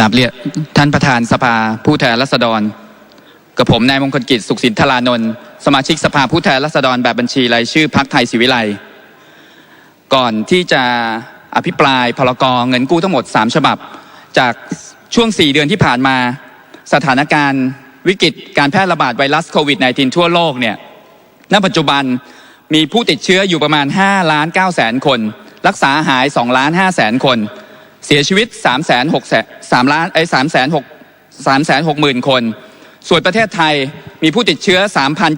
กราบเรียนท่านประธานสภาผู้แทนราษฎร กับผมนายมงคลกิจสุขสินธารานนท์สมาชิกสภาผู้แทนราษฎรแบบบัญชีรายชื่อพักไทยศิวิไลก่อนที่จะอภิปรายพรกเงินกู้ทั้งหมด 3 ฉบับ จากช่วง 4 เดือนที่ผ่านมา สถานการณ์วิกฤตการแพร่ระบาดไวรัสโควิด -19 ทั่วโลกเนี่ยณปัจจุบันมีผู้ติดเชื้ออยู่ประมาณ 5 ล้าน9แสนคน รักษาหาย 2 ล้าน5แสนคน เสียชีวิต3แสน6แสน3ล้านไอ้3แสน6 3แสน6หมื่นคน ส่วนประเทศไทยมีผู้ติดเชื้อ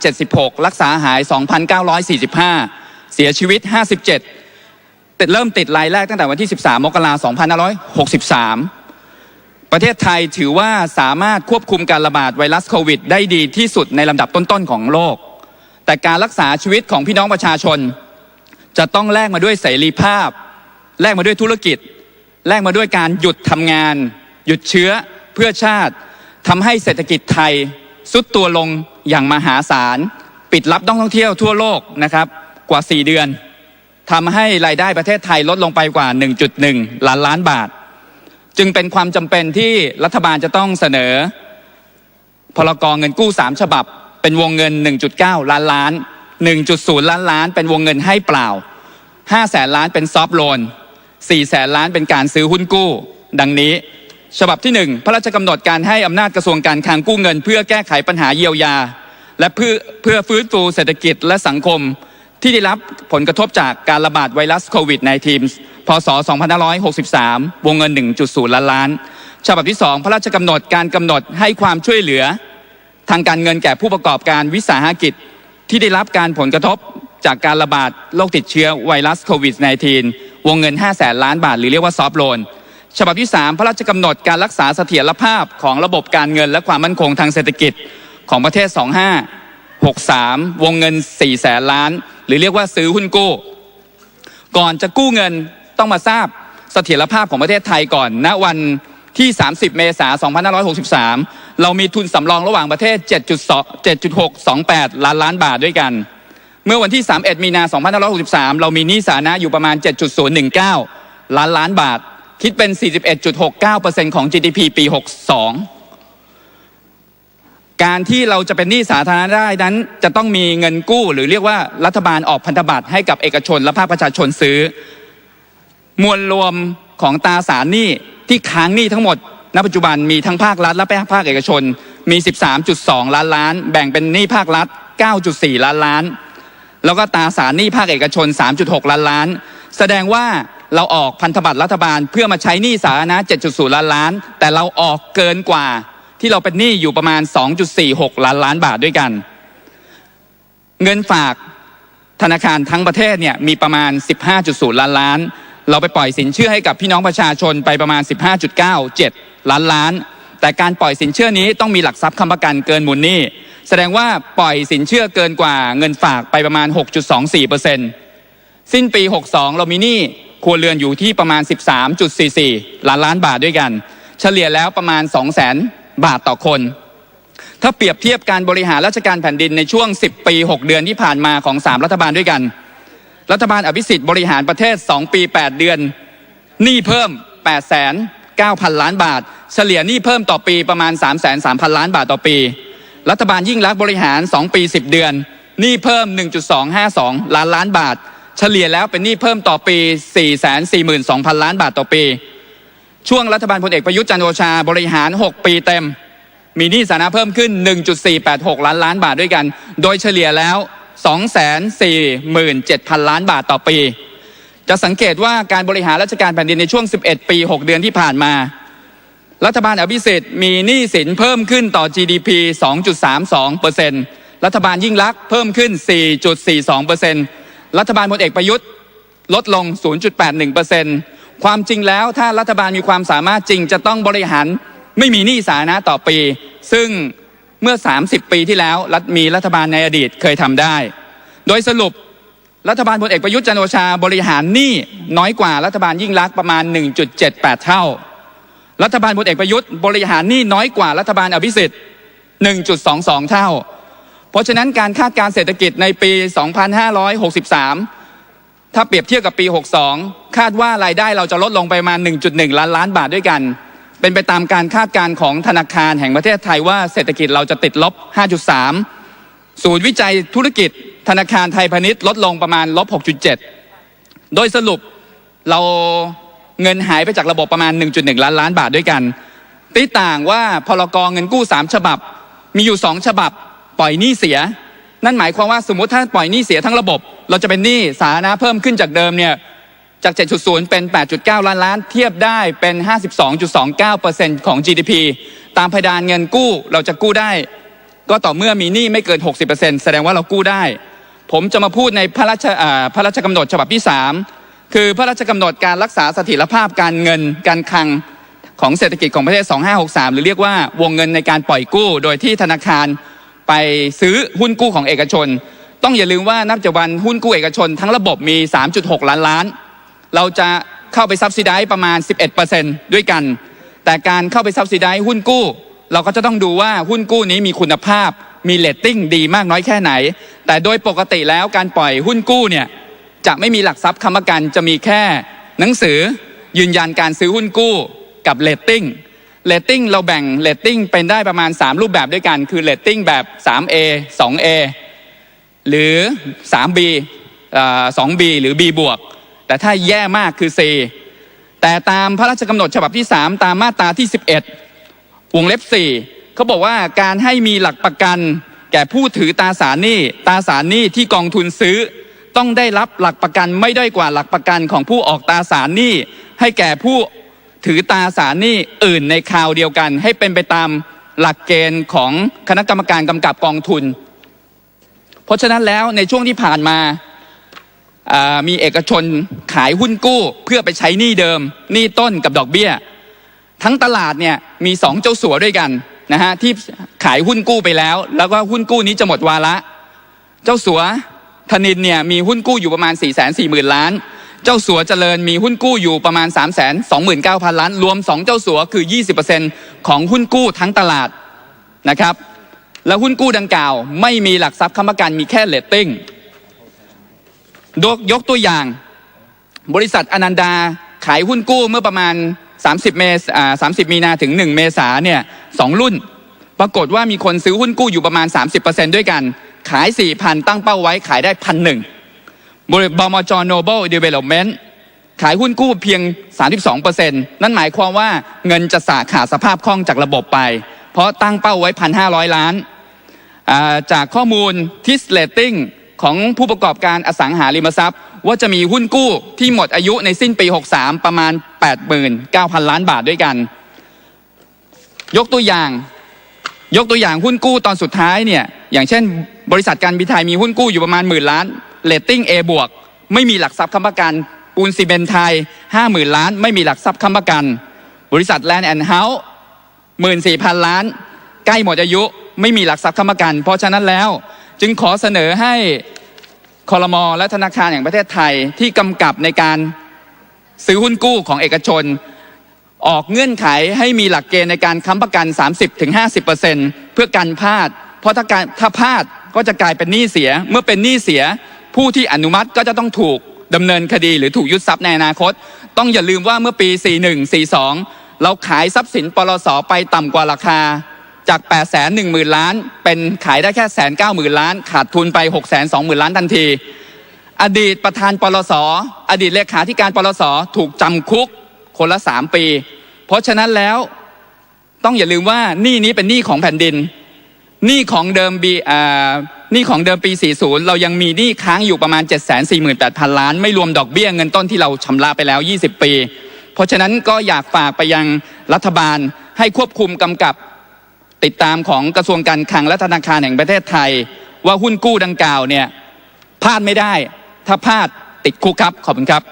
3,076 รักษาหาย 2,945 เสียชีวิต 57 ติดเริ่มติดรายแรกตั้งแต่วันที่ 13 มกราคม 2563 ประเทศไทยถือว่าสามารถควบคุมการระบาดไวรัสโควิด ได้ดีที่สุดในลำดับต้น ๆ ของโลก แต่การรักษาชีวิตของพี่น้องประชาชน จะต้องแลกมาด้วยเสรีภาพ แลกมาด้วยธุรกิจ แลกมาด้วยการหยุดทำงาน หยุดเชื้อเพื่อชาติทำให้เศรษฐกิจไทยสุดตัวลงอย่างมหาศาล ปิดรับนักท่องเที่ยวทั่วโลกนะครับกว่า 4 เดือนทำให้รายได้ประเทศไทยลดลงไปกว่า 1.1 ล้านล้านบาท จึงเป็นความจำเป็นที่รัฐบาลจะต้องเสนอ พรกเงินกู้ 3 ฉบับ เป็นวงเงิน 1.9 ล้านล้าน 1.0 ล้านล้าน เป็นวงเงินให้เปล่า 5 แสนล้านเป็นซอฟต์โลน 4แสนล้านเป็นการซื้อหุ้นกู้ ดังนี้ ฉบับที่ 1 พระราชกำหนดการให้อำนาจกระทรวงการคลังกู้เงิน เพื่อแก้ไขปัญหาเยียวยา และเพื่อเพื่อฟื้นฟูเศรษฐกิจและสังคมที่ได้รับผลกระทบจากการระบาดไวรัสโควิด -19 พศ 2563 วงเงิน 1.0 ล้านล้าน ฉบับที่ 2 พระราชกำหนดการกำหนดให้ความช่วยเหลือ ทางการเงินแก่ผู้ประกอบการวิสาหกิจที่ได้รับการผลกระทบจากการระบาดโรคติดเชื้อไวรัสโควิด -19 วงเงิน5แสนล้านบาท หรือเรียกว่าซอฟโลนฉบับที่ 3 พระราชกำหนดการรักษาเสถียรภาพของระบบการเงินและความมั่นคงทางเศรษฐกิจของประเทศ 2563 วงเงิน 4 แสนล้าน หรือเรียกว่าซื้อหุ้นกู้ ก่อนจะกู้เงินต้องมาทราบเสถียรภาพของประเทศไทยก่อนณวันที่ 30 เมษายน 2563 เรามีทุนสำรองระหว่างประเทศ 7.628 ล้านล้านบาทด้วยกัน เมื่อวันที่ 31 มีนา 2563 เรามีหนี้สาธารณะอยู่ประมาณ 7.019 ล้านล้านบาท คิดเป็น 41.69%ของ GDP ปี 62 การที่เราจะเป็นหนี้สาธารณะได้นั้น จะต้องมีเงินกู้ หรือเรียกว่ารัฐบาลออกพันธบัตรให้กับเอกชนและภาคประชาชนซื้อ มวลรวมของตาสารหนี้ที่ค้างหนี้ทั้งหมด ณ ปัจจุบันมีทั้งภาครัฐและภาคเอกชน มี 13.2 ล้านล้าน แบ่งเป็นหนี้ภาครัฐ 9.4 ล้านล้าน แล้วก็ตราสารหนี้ภาคเอกชน 3.6 ล้านล้าน แสดงว่าเราออกพันธบัตรรัฐบาลเพื่อมาใช้หนี้สาธารณะ 7.0 ล้านล้าน แต่เราออกเกินกว่าที่เราเป็นหนี้อยู่ประมาณ 2.46 ล้านล้านบาทด้วยกัน เงินฝากธนาคารทั้งประเทศเนี่ยมีประมาณ 15.0 ล้านล้าน เราไปปล่อยสินเชื่อให้กับพี่น้องประชาชนไปประมาณ 15.97 ล้านล้าน แต่การปล่อยสินเชื่อนี้ต้องมีหลักทรัพย์ค้ำประกันเกินมูลหนี้ แสดงว่าปล่อยสินเชื่อเกินกว่าเงินฝากไปประมาณ 6.24%สิ้นปี 62 เรามีหนี้ครัวเรือนอยู่ที่ประมาณ 13.44 ล้านล้านบาทด้วยกัน เฉลี่ยแล้วประมาณ 200,000 บาทต่อคน ถ้าเปรียบเทียบการบริหารราชการแผ่นดินในช่วง 10 ปี 6 เดือนที่ผ่านมาของ 3 รัฐบาลด้วยกัน รัฐบาลอภิสิทธิ์บริหารประเทศ 2 ปี 8 เดือน หนี้เพิ่ม 8 9 0 0 0 ล้านบาท เฉลี่ยหนี้เพิ่มต่อปีประมาณ 3 3 0 0 0 ล้านบาทต่อปี รัฐบาลยิ่งรักบริหาร 2 ปี 10 เดือนหนี้เพิ่ม 1.252 ล้านล้านบาท เฉลี่ยแล้วเป็นหนี้เพิ่มต่อปี 442,000 ล้านบาทต่อปี ช่วงรัฐบาลพลเอกประยุทธ์จันโอชาบริหาร 6 ปีเต็ม มีหนี้สาธารณะเพิ่มขึ้น 1.486 ล้านล้านบาทด้วยกัน โดยเฉลี่ยแล้ว 247,000 ล้านบาทต่อปี จะสังเกตว่าการบริหารราชการแผ่นดินในช่วง 11 ปี 6 เดือนที่ผ่านมา รัฐบาลอภิสิทธิ์มีหนี้สินเพิ่มขึ้นต่อ GDP 2.32%รัฐบาลยิ่งลักษณ์เพิ่มขึ้น 4.42%รัฐบาลพลเอกประยุทธ์ลดลง 0.81%ความจริงแล้วถ้ารัฐบาลมีความสามารถจริงจะต้องบริหารไม่มีหนี้สาธารณะต่อปี ซึ่งเมื่อ 30 ปีที่แล้วรัฐมีรัฐบาลในอดีตเคยทำได้ โดยสรุปรัฐบาลพลเอกประยุทธ์จันโอชาบริหารหนี้น้อยกว่ารัฐบาลยิ่งลักษณ์ประมาณ 1.78 เท่า รัฐบาลพลเอกประยุทธ์บริหารหนี้น้อยกว่ารัฐบาลอภิสิทธิ์ 1.22 เท่า เพราะฉะนั้นการคาดการเศรษฐกิจในปี 2563 ถ้าเปรียบเทียบกับปี 62 คาดว่ารายได้เราจะลดลงไปประมาณ 1.1 ล้านล้านบาทด้วยกัน เป็นไปตามการคาดการของธนาคารแห่งประเทศไทยว่าเศรษฐกิจเราจะติดลบ 5.3 ศูนย์วิจัยธุรกิจธนาคารไทยพาณิชย์ลดลงประมาณลบ 6.7 โดยสรุปเรา เงินหายไปจากระบบประมาณ 1.1 ล้านล้านบาทด้วยกันตีต่างว่าพรกเงินกู้ 3 ฉบับ มีอยู่ 2 ฉบับปล่อยหนี้เสีย นั่นหมายความว่าสมมติถ้าปล่อยหนี้เสียทั้งระบบ เราจะเป็นหนี้สาธารณะเพิ่มขึ้นจากเดิมเนี่ยจาก 7.0 เป็น 8.9 ล้านล้าน เทียบได้เป็น 52.29%ของ GDP ตามเพดานเงินกู้เราจะกู้ได้ ก็ต่อเมื่อมีหนี้ไม่เกิน 60%แสดงว่าเรากู้ได้ ผมจะมาพูดในพระราชพระราชกำหนดฉบับที่ 3 คือพระราชกำหนดการรักษาสถียรภาพการเงินการคลังของเศรษฐกิจของประเทศ 2563 หรือเรียกว่าวงเงินในการปล่อยกู้ โดยที่ธนาคารไปซื้อหุ้นกู้ของเอกชน ต้องอย่าลืมว่านับจากวันหุ้นกู้เอกชน ทั้งระบบมี 3.6 ล้านล้าน เราจะเข้าไปซับซิได้ประมาณ 11%ด้วยกัน แต่การเข้าไปซับซิได้หุ้นกู้ เราก็จะต้องดูว่าหุ้นกู้นี้มีคุณภาพ มีเลตติ้งดีมากน้อยแค่ไหน แต่โดยปกติแล้วการปล่อยหุ้นกู้เนี่ย จะไม่มีหลักทรัพย์ค้ำประกันจะมีแค่หนังสือยืนยันการซื้อหุ้นกู้กับเลตติ้งเลตติ้งเราแบ่งเลตติ้งเป็นได้ประมาณ 3 รูปแบบด้วยกัน คือเลตติ้งแบบ 3A 2A หรือ 3B อ 2B หรือ B บวก แต่ถ้าแย่มากคือ C แต่ตามพระราชกำหนดฉบับที่ 3 ตามมาตราที่ 11 วงเล็บ 4 เขาบอกว่าการให้มีหลักประกัน แก่ผู้ถือตราสารหนี้ตราสารหนี้ที่กองทุนซื้อ ต้องได้รับหลักประกันไม่ด้อยกว่าหลักประกันของผู้ออกตราสารหนี้ให้แก่ผู้ถือตราสารหนี้อื่นในคราวเดียวกัน ให้เป็นไปตามหลักเกณฑ์ของคณะกรรมการกำกับกองทุน เพราะฉะนั้นแล้วในช่วงที่ผ่านมาอ่ามีเอกชนขายหุ้นกู้เพื่อไปใช้หนี้เดิมหนี้ต้นกับดอกเบี้ย ทั้งตลาดเนี่ยมีสองเจ้าสัวด้วยกันนะฮะที่ขายหุ้นกู้ไปแล้ว แล้วก็หุ้นกู้นี้จะหมดวาระ เจ้าสัว ธนินเนี่ยมีหุ้นกู้อยู่ประมาณ 4 4 0 0 0 0 ล้าน เจ้าสัวเจริญมีหุ้นกู้อยู่ประมาณ 3 2 9 0 0 0 ล้าน รวม 2 เจ้าสัวคือ 20%ของหุ้นกู้ทั้งตลาดนะครับ แล้วหุ้นกู้ดังกล่าว ไม่มีหลักทรัพย์ค้ำประกันมีแค่เลตติ้งยกยกตัวอย่าง บริษัทอนันดาขายหุ้นกู้เมื่อประมาณ 30 เมษา30 มีนาถึง 1 เมษาเนี่ยสองรุ่น ปรากฏว่ามีคนซื้อหุ้นกู้อยู่ประมาณ 30%ด้วยกัน ขาย 4,000 ตั้งเป้าไว้ขายได้พันหนึ่งบริบมจโนเบิลเดเวล็อปเมนต์ขายหุ้นกู้เพียง 32%นั่นหมายความว่าเงินจะสาขาดสภาพคล่องจากระบบไป เพราะตั้งเป้าไว้ 1,500 ล้านอ่าจากข้อมูลทิสเลตติ้งของผู้ประกอบการอสังหาริมทรัพย์ ว่าจะมีหุ้นกู้ที่หมดอายุในสิ้นปี 63 ประมาณ 89,000 ล้านบาทด้วยกัน ยกตัวอย่าง ยกตัวอย่างหุ้นกู้ตอนสุดท้ายเนี่ยอย่างเช่นบริษัทการบินไทยมีหุ้นกู้อยู่ประมาณหมื่นล้านเลตติ้ง A บวกไม่มีหลักทรัพย์ค้ำประกันปูนซีเมนไทย50,000ล้าน ไม่มีหลักทรัพย์ค้ำประกัน บริษัทแลนด์แอนด์เฮาส์หมื่นสี่พันล้าน ใกล้หมดอายุไม่มีหลักทรัพย์ค้ำประกัน เพราะฉะนั้นแล้วจึงขอเสนอให้คอรมอและธนาคารแห่งประเทศไทยที่กำกับในการซื้อหุ้นกู้ของเอกชน ออกเงื่อนไขให้มีหลักเกณฑ์ในการค้ำประกัน 30-50%เพื่อกันพลาด เพราะถ้าการถ้าพลาด ก็จะกลายเป็นหนี้เสีย เมื่อเป็นหนี้เสีย ผู้ที่อนุมัติก็จะต้องถูกดำเนินคดีหรือถูกยึดทรัพย์ในอนาคต ต้องอย่าลืมว่าเมื่อปี 41 42 เราขายทรัพย์สินปลสไปต่ำกว่าราคา จาก 8 1 0 0 0 0 ล้าน เป็นขายได้แค่แสนเก้าหมื่นล้าน ขาดทุนไป 6 2 0 0 0 0 ล้านทันที อดีตประธานปลสอดีตเลขาธิการปลสถูกจำคุกคนละ 3 ปี เพราะฉะนั้นแล้วต้องอย่าลืมว่าหนี้นี้เป็นหนี้ของแผ่นดิน หนี้ของเดิมบีหนี้ของเดิมปี 40 เรายังมีหนี้ค้างอยู่ประมาณ 748,000 ล้าน ไม่รวมดอกเบี้ยเงินต้นที่เราชำระไปแล้ว 20 ปี เพราะฉะนั้นก็อยากฝากไปยังรัฐบาลให้ควบคุมกำกับติดตามของกระทรวงการคลังและธนาคารแห่งประเทศไทย ว่าหุ้นกู้ดังกล่าวเนี่ยพลาดไม่ได้ ถ้าพลาดติดคุกครับ ขอบคุณครับ